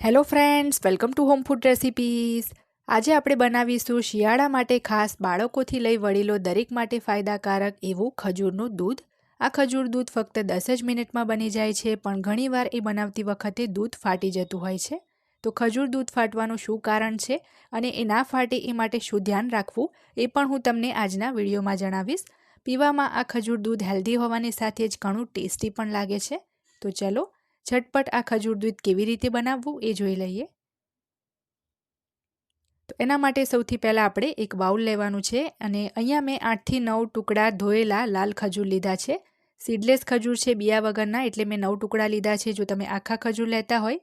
Hello friends welcome to home food recipes આજે આપણે બનાવીશું શિયાળા માટે ખાસ બાળકોથી લઈ વડીલો દરેક માટે ફાયદાકારક એવું ખજૂરનું દૂધ. આ ખજૂર દૂધ ફક્ત દસ જ મિનિટમાં બની જાય છે, પણ ઘણીવાર એ બનાવતી વખતે દૂધ ફાટી જતું હોય છે. તો ખજૂર દૂધ ફાટવાનું શું કારણ છે અને એ ના ફાટે એ માટે શું ધ્યાન રાખવું, એ પણ હું તમને આજના વિડીયોમાં જણાવીશ. પીવામાં આ ખજૂર દૂધ હેલ્ધી હોવાની સાથે જ ઘણું ટેસ્ટી પણ લાગે છે. તો ચલો ઝટપટ આ ખજૂર દૂધ કેવી રીતે બનાવવું એ જોઈ લઈએ. તો એના માટે સૌથી પહેલાં આપણે એક બાઉલ લેવાનું છે અને અહીંયા મેં આઠથી નવ ટુકડા ધોયેલા લાલ ખજૂર લીધા છે. સીડલેસ ખજૂર છે બિયા વગરના એટલે મેં નવ ટુકડા લીધા છે જો તમે આખા ખજૂર લેતા હોય.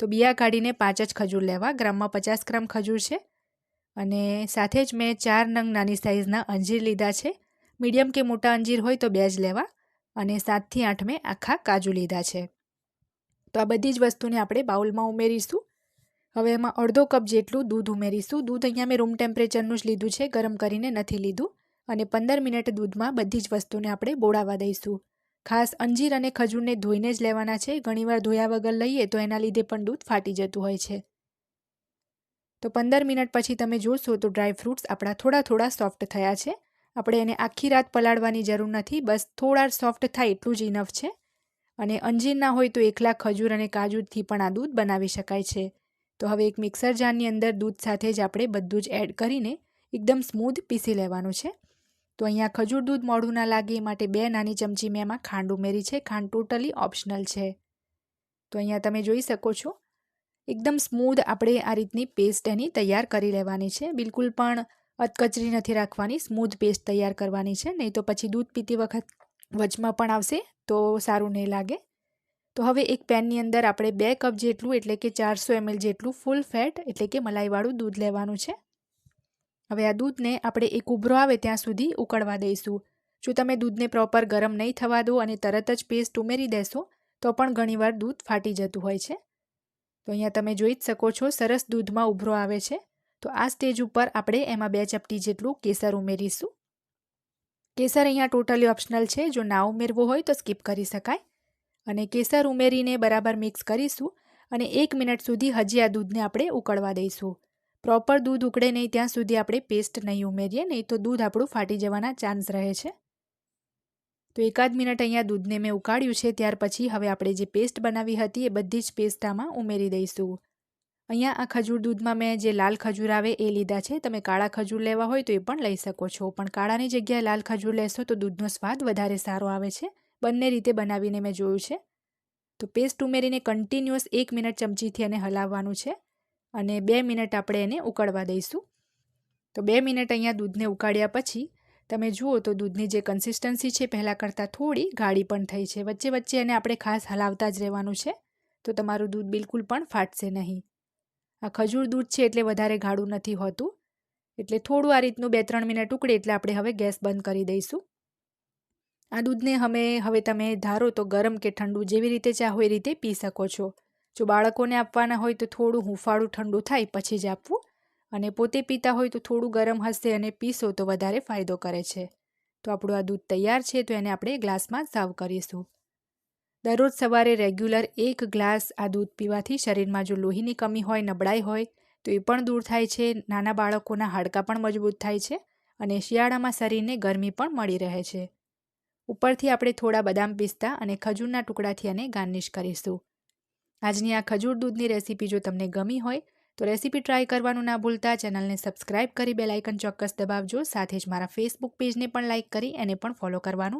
તો બિયા કાઢીને પાંચ જ ખજૂર લેવા, ગ્રામમાં પચાસ ગ્રામ ખજૂર છે. અને સાથે જ મેં ચાર નંગ નાની સાઇઝના અંજીર લીધા છે. મીડિયમ કે મોટા અંજીર હોય તો બે જ લેવા અને સાતથી આઠ મેં આખા કાજુ લીધા છે. તો આ બધી જ વસ્તુને આપણે બાઉલમાં ઉમેરીશું. હવે એમાં અડધો કપ જેટલું દૂધ ઉમેરીશું. દૂધ અહીંયા મેં રૂમ ટેમ્પરેચરનું જ લીધું છે, ગરમ કરીને નથી લીધું. અને પંદર મિનિટ દૂધમાં બધી જ વસ્તુને આપણે બોળાવા દઈશું. ખાસ અંજીર અને ખજૂરને ધોઈને જ લેવાના છે. ઘણીવાર ધોયા વગર લઈએ તો એના લીધે પણ દૂધ ફાટી જતું હોય છે. તો પંદર મિનિટ પછી તમે જોશો તો ડ્રાય ફ્રૂટ્સ આપણા થોડા થોડા સોફ્ટ થયા છે. આપણે એને આખી રાત પલાળવાની જરૂર નથી. બસ થોડા સોફ્ટ થાય એટલું જ ઇનફ છે. અને અંજીર ના હોય તો એકલા ખજૂર અને કાજુથી પણ આ દૂધ બનાવી શકાય છે. તો હવે એક મિક્સર જારની અંદર દૂધ સાથે જ આપણે બધું જ એડ કરીને એકદમ સ્મૂધ પીસી લેવાનું છે. તો અહીંયા ખજૂર દૂધ મોઢું ના લાગે એ માટે બે નાની ચમચી મેં એમાં ખાંડ ઉમેરી છે. ખાંડ ટોટલી ઓપ્શનલ છે. તો અહીંયા તમે જોઈ શકો છો. એકદમ સ્મૂધ આપણે આ રીતની પેસ્ટ એની તૈયાર કરી લેવાની છે. બિલકુલ પણ અધકચરી નથી રાખવાની. સ્મૂધ પેસ્ટ તૈયાર કરવાની છે. નહીં તો પછી દૂધ પીતી વખત વચમાં પણ આવશે, તો સારું નહીં લાગે. તો હવે એક પેનની અંદર આપણે બે કપ જેટલું, એટલે કે ચારસો એમએલ જેટલું ફૂલ ફેટ, એટલે કે મલાઈવાળું દૂધ લેવાનું છે. હવે આ દૂધને આપણે એક ઉભરો આવે ત્યાં સુધી ઉકળવા દઈશું. જો તમે દૂધને પ્રોપર ગરમ નહીં થવા દો અને તરત જ પેસ્ટ ઉમેરી દેશો, તો પણ ઘણીવાર દૂધ ફાટી જતું હોય છે. તો અહીંયા તમે જોઈ જ શકો છો, સરસ દૂધમાં ઉભરો આવે છે. તો આ સ્ટેજ ઉપર આપણે એમાં બે ચપટી જેટલું કેસર ઉમેરીશું. કેસર અહીંયા ટોટલી ઓપ્શનલ છે. જો ના ઉમેરવું હોય તો સ્કીપ કરી શકાય. અને કેસર ઉમેરીને બરાબર મિક્સ કરીશું અને એક મિનિટ સુધી હજી આ દૂધને આપણે ઉકળવા દઈશું. પ્રોપર દૂધ ઉકળે નહીં ત્યાં સુધી આપણે પેસ્ટ નહીં ઉમેરીએ, નહીં તો દૂધ આપણું ફાટી જવાના ચાન્સ રહે છે. તો એકાદ મિનિટ અહીંયા દૂધને મેં ઉકાળ્યું છે, ત્યાર પછી હવે આપણે જે પેસ્ટ બનાવી હતી એ બધી જ પેસ્ટ આમાં ઉમેરી દઈશું. અહીંયા આ ખજૂર દૂધમાં મેં જે લાલ ખજૂર આવે એ લીધા છે. તમે કાળા ખજૂર લેવા હોય તો એ પણ લઈ શકો છો. પણ કાળાની જગ્યાએ લાલ ખજૂર લેશો તો દૂધનો સ્વાદ વધારે સારો આવે છે. બંને રીતે બનાવીને મેં જોયું છે. તો પેસ્ટ ઉમેરીને કન્ટિન્યુઅસ એક મિનિટ ચમચીથી એને હલાવવાનું છે અને બે મિનિટ આપણે એને ઉકળવા દઈશું. તો બે મિનિટ અહીંયા દૂધને ઉકાળ્યા પછી તમે જુઓ તો દૂધની જે કન્સિસ્ટન્સી છે પહેલાં કરતાં થોડી ગાળી પણ થઈ છે. વચ્ચે વચ્ચે એને આપણે ખાસ હલાવતા જ રહેવાનું છે. તો તમારું દૂધ બિલકુલ પણ ફાટશે નહીં. આ ખજૂર દૂધ છે એટલે વધારે ગાળું નથી હોતું. એટલે થોડું આ રીતનું બે ત્રણ મિનિટ ઉકળે એટલે આપણે હવે ગેસ બંધ કરી દઈશું. આ દૂધને અમે હવે તમે ધારો તો ગરમ કે ઠંડુ જેવી રીતે ચાહો એ રીતે પી શકો છો. જો બાળકોને આપવાના હોય તો થોડું હુંફાળું ઠંડુ થાય પછી જ આપવું. અને પોતે પીતા હોય તો થોડું ગરમ હશે અને પીશો તો વધારે ફાયદો કરે છે. તો આપણું આ દૂધ તૈયાર છે તો એને આપણે ગ્લાસમાં સર્વ કરીશું. દરરોજ સવારે રેગ્યુલર એક ગ્લાસ આ દૂધ પીવાથી શરીરમાં જો લોહીની કમી હોય, નબળાઈ હોય, તો એ પણ દૂર થાય છે. નાના બાળકોના હાડકાં પણ મજબૂત થાય છે અને શિયાળામાં શરીરને ગરમી પણ મળી રહે છે. ઉપરથી આપણે થોડા બદામ પિસ્તા અને ખજૂરના ટુકડાથી આને ગાર્નિશ કરીશું. આજની આ ખજૂર દૂધની રેસીપી જો તમને ગમી હોય, તો રેસીપી ટ્રાય કરવાનું ના ભૂલતા ચેનલને સબસ્ક્રાઇબ કરી બે લાઇકન ચોક્કસ દબાવજો. સાથે જ મારા ફેસબુક પેજને પણ લાઇક કરી, એને પણ ફોલો કરવાનું